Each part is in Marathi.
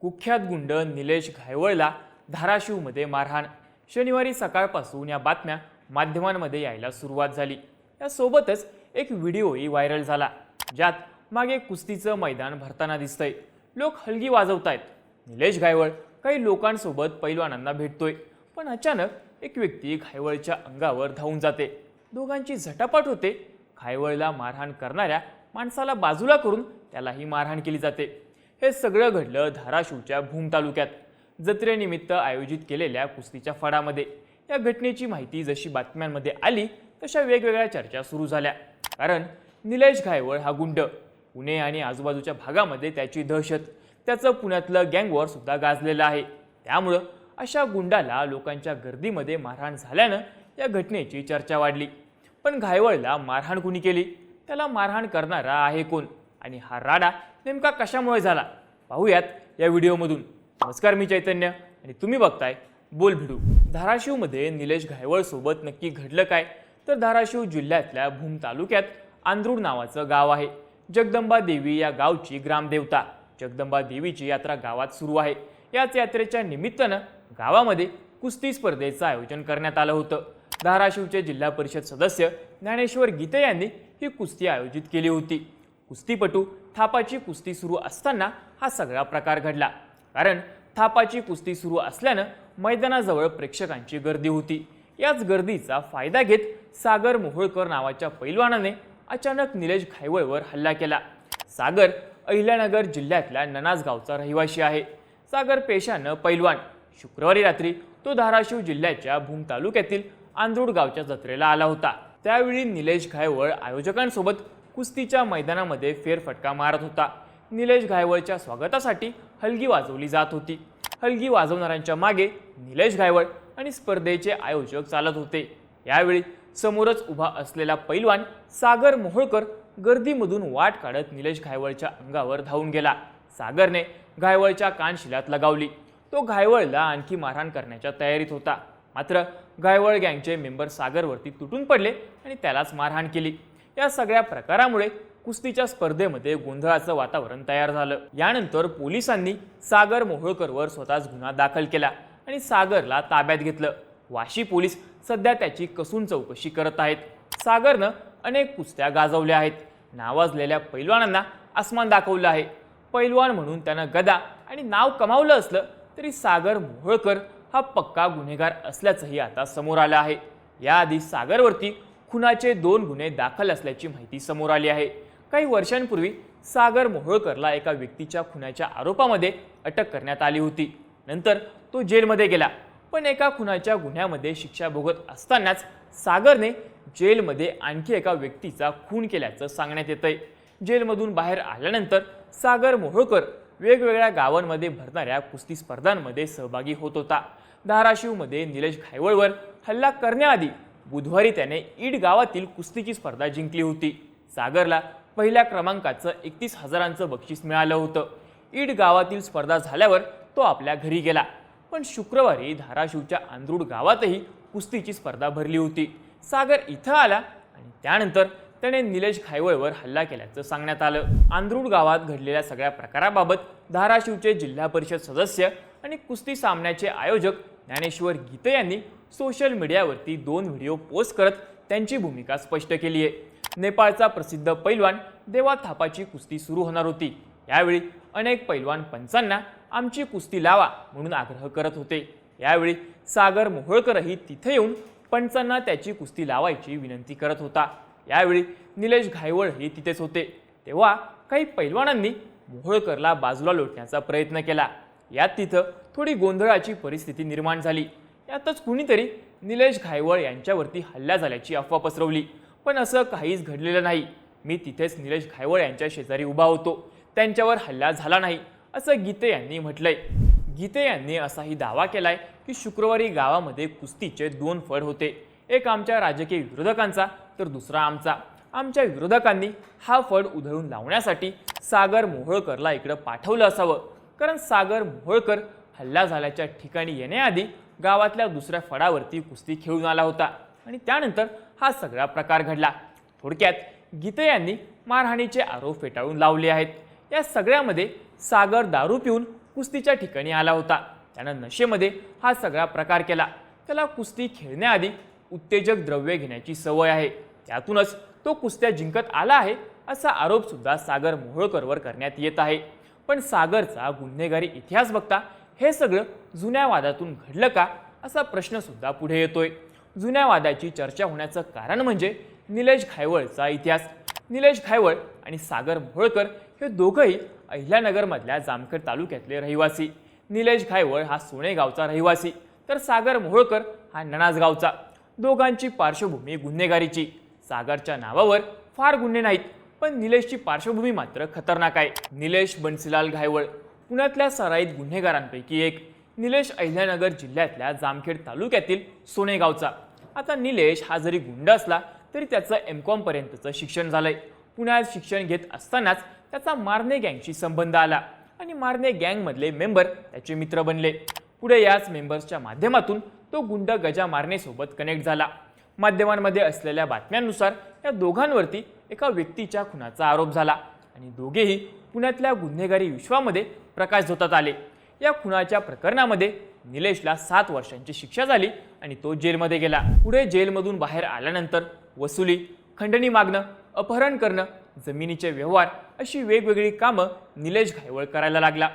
कुख्यात गुंड निलेश घायवळला धाराशिवमध्ये मारहाण. शनिवारी सकाळपासून या बातम्या माध्यमांमध्ये यायला सुरुवात झाली. यासोबतच एक व्हिडिओही व्हायरल झाला ज्यात मागे कुस्तीचं मैदान भरताना दिसतंय. लोक हलगी वाजवतायत. निलेश घायवळ काही लोकांसोबत पैलवानांना भेटतोय पण अचानक एक व्यक्ती घायवळच्या अंगावर धावून जाते. दोघांची झटापट होते. घायवळला मारहाण करणाऱ्या माणसाला बाजूला करून त्यालाही मारहाण केली जाते. हे सगळं घडलं धाराशिवच्या भूम तालुक्यात. जत्रेनिमित्त आयोजित केलेल्या कुस्तीच्या फडामध्ये. या घटनेची माहिती जशी बातम्यांमध्ये आली तशा वेगवेगळ्या चर्चा सुरू झाल्या. कारण निलेश घायवळ हा गुंड. पुणे आणि आजूबाजूच्या भागामध्ये त्याची दहशत. त्याचं पुण्यातलं गँगवॉर सुद्धा गाजलेलं आहे. त्यामुळं अशा गुंडाला लोकांच्या गर्दीमध्ये मारहाण झाल्यानं या घटनेची चर्चा वाढली. पण घायवळला मारहाण कुणी केली? त्याला मारहाण करणारा आहे कोण? आणि हा राडा नेमका कशामुळे झाला? पाहूयात या व्हिडिओमधून. नमस्कार मी चैतन्य आणि तुम्ही बघताय बोल भिडू. धाराशिवमध्ये निलेश घायवळसोबत नक्की घडलं काय? तर धाराशिव जिल्ह्यातल्या भूम तालुक्यात आंध्रूड नावाचं गाव आहे. जगदंबा देवी या गावची ग्रामदेवता. जगदंबा देवीची यात्रा गावात सुरू आहे. याच यात्रेच्या निमित्तानं गावामध्ये कुस्ती स्पर्धेचं आयोजन करण्यात आलं होतं. धाराशिवचे जिल्हा परिषद सदस्य ज्ञानेश्वर गीते यांनी ही कुस्ती आयोजित केली होती. कुस्तीपटू थापाची कुस्ती सुरू असताना हा सगळा प्रकार घडला. कारण थापाची कुस्ती सुरू असल्यानं मैदानाजवळ प्रेक्षकांची गर्दी होती. याच गर्दीचा फायदा घेत सागर मोहोळकर नावाच्या पैलवानाने अचानक निलेश खायवळवर हल्ला केला. सागर अहिल्यानगर जिल्ह्यातल्या ननाज गावचा रहिवाशी आहे. सागर पेशानं पैलवान. शुक्रवारी रात्री तो धाराशिव जिल्ह्याच्या भूम तालुक्यातील आंदूड गावच्या जत्रेला आला होता. त्यावेळी निलेश घायवळ आयोजकांसोबत कुस्तीच्या मैदानामध्ये फेरफटका मारत होता. निलेश घायवळच्या स्वागतासाठी हलगी वाजवली जात होती. हलगी वाजवणाऱ्यांच्या मागे निलेश घायवळ आणि स्पर्धेचे आयोजक चालत होते. यावेळी समोरच उभा असलेला पैलवान सागर मोहोळकर गर्दीमधून वाट काढत निलेश घायवळच्या अंगावर धावून गेला. सागरने घायवळच्या कानशिलात लगावली. तो घायवळला आणखी मारहाण करण्याच्या तयारीत होता. मात्र घायवळ गँगचे मेंबर सागरवरती तुटून पडले आणि त्यालाच मारहाण केली. या सगळ्या प्रकारामुळे कुस्तीच्या स्पर्धेमध्ये गोंधळाचं वातावरण तयार झालं. यानंतर पोलिसांनी सागर मोहोळकरवर स्वतःच गुन्हा दाखल केला आणि सागरला ताब्यात घेतलं. वाशी पोलीस सध्या त्याची कसून चौकशी करत आहेत. सागरनं अनेक कुस्त्या गाजवल्या आहेत. नावाजलेल्या पैलवानांना आसमान दाखवलं आहे. पैलवान म्हणून त्यानं गदा आणि नाव कमावलं असलं तरी सागर मोहोळकर हा पक्का गुन्हेगार असल्याचंही आता समोर आलं आहे. याआधी सागरवरती खुनाचे दोन गुन्हे दाखल असल्याची माहिती समोर आली आहे. काही वर्षांपूर्वी सागर मोहोळकरला एका व्यक्तीच्या खुनाच्या आरोपामध्ये अटक करण्यात आली होती. नंतर तो जेलमध्ये गेला पण एका खुनाच्या गुन्ह्यामध्ये शिक्षा भोगत असतानाच सागरने जेलमध्ये आणखी एका व्यक्तीचा खून केल्याचं सांगण्यात येतंय. जेलमधून बाहेर आल्यानंतर सागर मोहोळकर वेगवेगळ्या गावांमध्ये भरणाऱ्या कुस्ती स्पर्धांमध्ये सहभागी होत होता. धाराशिवमध्ये निलेश घायवळवर हल्ला करण्याआधी बुधवारी त्याने ईड गावातील कुस्तीची स्पर्धा जिंकली होती. सागरला पहिल्या क्रमांकाचं एकतीस हजारांचं बक्षीस मिळालं होतं. ईड गावातील स्पर्धा झाल्यावर तो आपल्या घरी गेला. पण शुक्रवारी धाराशिवच्या आंद्रूड गावातही कुस्तीची स्पर्धा भरली होती. सागर इथं आला आणि त्यानंतर त्याने निलेश खायवळवर हल्ला केल्याचं सांगण्यात आलं. आंद्रूड गावात घडलेल्या सगळ्या प्रकाराबाबत धाराशिवचे जिल्हा परिषद सदस्य आणि कुस्ती सामन्याचे आयोजक ज्ञानेश्वर गीते यांनी सोशल मीडियावरती दोन व्हिडिओ पोस्ट करत त्यांची भूमिका स्पष्ट केली आहे. नेपाळचा प्रसिद्ध पैलवान देवा थापाची कुस्ती सुरू होणार होती. यावेळी अनेक पैलवान पंचांना आमची कुस्ती लावा म्हणून आग्रह करत होते. यावेळी सागर मोहोळकरही तिथे येऊन पंचांना त्याची कुस्ती लावायची विनंती करत होता. यावेळी निलेश घायवळही तिथेच होते. तेव्हा काही पैलवानांनी मोहोळकरला बाजूला लोटण्याचा प्रयत्न केला. यात तिथं थोडी गोंधळाची परिस्थिती निर्माण झाली. यातच कुणीतरी निलेश घायवळ यांच्यावरती हल्ला झाल्याची अफवा पसरवली. पण असं काहीच घडलेलं नाही. मी तिथेच निलेश घायवळ यांच्या शेजारी उभा होतो. त्यांच्यावर हल्ला झाला नाही असं गीते यांनी म्हटलंय. गीते यांनी असाही दावा केलाय की शुक्रवारी गावामध्ये कुस्तीचे दोन फड होते. एक आमच्या राजकीय विरोधकांचा तर दुसरा आमचा. आमच्या विरोधकांनी हा फड उधळून लावण्यासाठी सागर मोहोळकरला इकडं पाठवलं असावं. कारण सागर मोहोळकर हल्ला झाल्याच्या ठिकाणी येण्याआधी गावातल्या दुसऱ्या फडावरती कुस्ती खेळून आला होता. आणि त्यानंतर हा सगळा प्रकार घडला. थोडक्यात गीते यांनी मारहाणीचे आरोप फेटाळून लावले आहेत. या सगळ्यामध्ये सागर दारू पिऊन कुस्तीच्या ठिकाणी आला होता. त्यानं नशेमध्ये हा सगळा प्रकार केला. त्याला कुस्ती खेळण्याआधी उत्तेजक द्रव्य घेण्याची सवय आहे. त्यातूनच तो कुस्त्या जिंकत आला आहे असा आरोपसुद्धा सागर मोहोळकरवर करण्यात येत आहे. पण सागरचा गुन्हेगारी इतिहास बघता हे सगळं जुन्या वादातून घडलं का असा प्रश्नसुद्धा पुढे येतोय. जुन्या वादाची चर्चा होण्याचं कारण म्हणजे निलेश घायवळचा इतिहास. निलेश घायवळ आणि सागर मोहोळकर हे दोघंही अहिल्यानगरमधल्या जामखेड तालुक्यातले रहिवासी. निलेश घायवळ हा सोनेगावचा रहिवासी तर सागर मोहोळकर हा नणाजगावचा दोघांची पार्श्वभूमी गुन्हेगारीची. सागरच्या नावावर फार गुन्हे नाहीत. पण निलेशची पार्श्वभूमी मात्र खतरनाक आहे. निलेश बन्सीलाल घायवळ पुण्यातल्या सराईत गुन्हेगारांपैकी एक. निलेश अहिल्यानगर जिल्ह्यातल्या जामखेड तालुक्यातील सोनेगावचा. आता निलेश हा जरी गुंड असला तरी त्याचं एम कॉम पर्यंतचं शिक्षण झालंय. पुण्यात शिक्षण घेत असतानाच त्याचा मारणे गँगशी संबंध आला आणि मारणे गँगमधले मेंबर त्याचे मित्र बनले. पुढे याच मेंबर्सच्या माध्यमातून तो गुंड गजा मारणेसोबत कनेक्ट झाला. माध्यमांमध्ये असलेल्या बातम्यांनुसार या दोघांवरती एका व्यक्तीच्या खुनाचा आरोप झाला आणि दोघेही पुण्यातल्या गुन्हेगारी विश्वामध्ये प्रकाश झोतात आले. या खुनाच्या प्रकरणामध्ये निलेशला सात वर्षांची शिक्षा झाली आणि तो जेलमध्ये गेला. पुढे जेलमधून बाहेर आल्यानंतर वसुली खंडणी मागणं अपहरण करणं जमिनीचे व्यवहार अशी वेगवेगळी कामं निलेश घायवळ करायला लागला.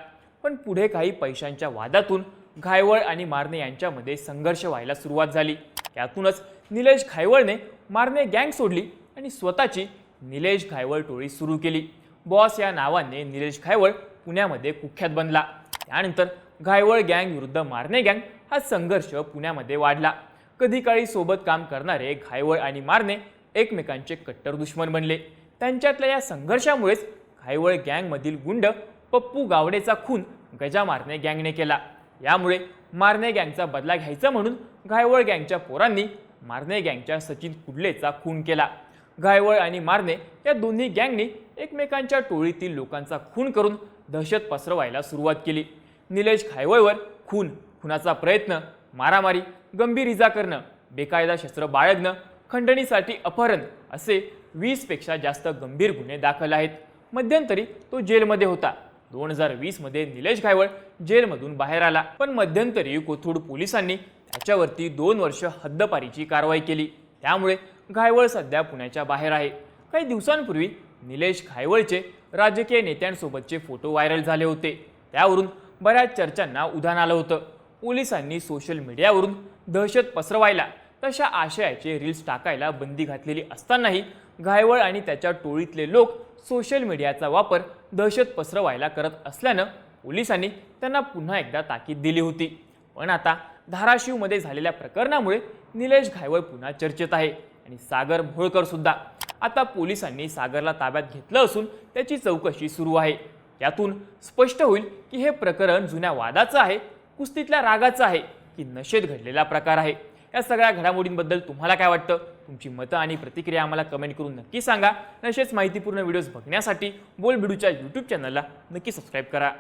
पण पुढे काही पैशांच्या वादातून घायवळ आणि मारणे यांच्यामध्ये संघर्ष व्हायला सुरुवात झाली. यातूनच निलेश घायवळने मारने गँग सोडली आणि स्वतःची निलेश घायवळ टोळी सुरू केली. बॉस या नावाने निलेश घायवळ पुण्यामध्ये कुख्यात बनला. त्यानंतर घायवळ गँग विरुद्ध मारणे गँग हा संघर्ष पुण्यामध्ये वाढला. कधी काळी सोबत काम करणारे घायवळ आणि मारणे एकमेकांचे कट्टर दुश्मन बनले. त्यांच्यातल्या या संघर्षामुळेच घायवळ गँगमधील गुंड पप्पू गावडेचा खून गजा मारणे गँगने केला. यामुळे मारणे गँगचा बदला घ्यायचा म्हणून घायवळ गँगच्या पोरांनी मारणे गँगच्या सचिन कुडलेचा खून केला. घायवळ आणि मारणे या दोन्ही गँगनी एकमेकांच्या टोळीतील लोकांचा खून करून दहशत पसरवायला सुरुवात केली. निलेश घायवळवर खून खुनाचा प्रयत्न मारामारी गंभीर इजा करणं बेकायदा शस्त्र बाळगणं खंडणीसाठी अपहरण असे वीसपेक्षा जास्त गंभीर गुन्हे दाखल आहेत. मध्यंतरी तो जेलमध्ये होता. दोन हजार वीसमध्ये निलेश घायवळ जेलमधून बाहेर आला. पण मध्यंतरी कोथरूड पोलिसांनी त्याच्यावरती दोन वर्ष हद्दपारीची कारवाई केली. त्यामुळे घायवळ सध्या पुण्याच्या बाहेर आहे. काही दिवसांपूर्वी निलेश घायवळचे राजकीय नेत्यांसोबतचे फोटो व्हायरल झाले होते. त्यावरून बऱ्याच चर्चांना उधाण आलं होतं. पोलिसांनी सोशल मीडियावरून दहशत पसरवायला तशा आशयाचे रील्स टाकायला बंदी घातलेली असतानाही घायवळ आणि त्याच्या टोळीतले लोक सोशल मीडियाचा वापर दहशत पसरवायला करत असल्यानं पोलिसांनी त्यांना पुन्हा एकदा ताकीद दिली होती. पण आता धाराशिवमध्ये झालेल्या प्रकरणामुळे निलेश घायवळ पुन्हा चर्चेत आहे आणि सागर भोळकर सुद्धा. आता पोलिसांनी सागरला ताब्यात घेतलं असून त्याची चौकशी सुरू आहे. यातून स्पष्ट होईल की हे प्रकरण जुन्या वादाचं आहे कुस्तीतल्या रागाचं आहे की नशेत घडलेला प्रकार आहे. या सगळ्या घडामोडींबद्दल तुम्हाला काय वाटतं? तुमची मतं आणि प्रतिक्रिया आम्हाला कमेंट करून नक्की सांगा. नशेच माहितीपूर्ण व्हिडिओज बघण्यासाठी बोल बिडूच्या यूट्यूब चॅनलला नक्की सबस्क्राईब करा.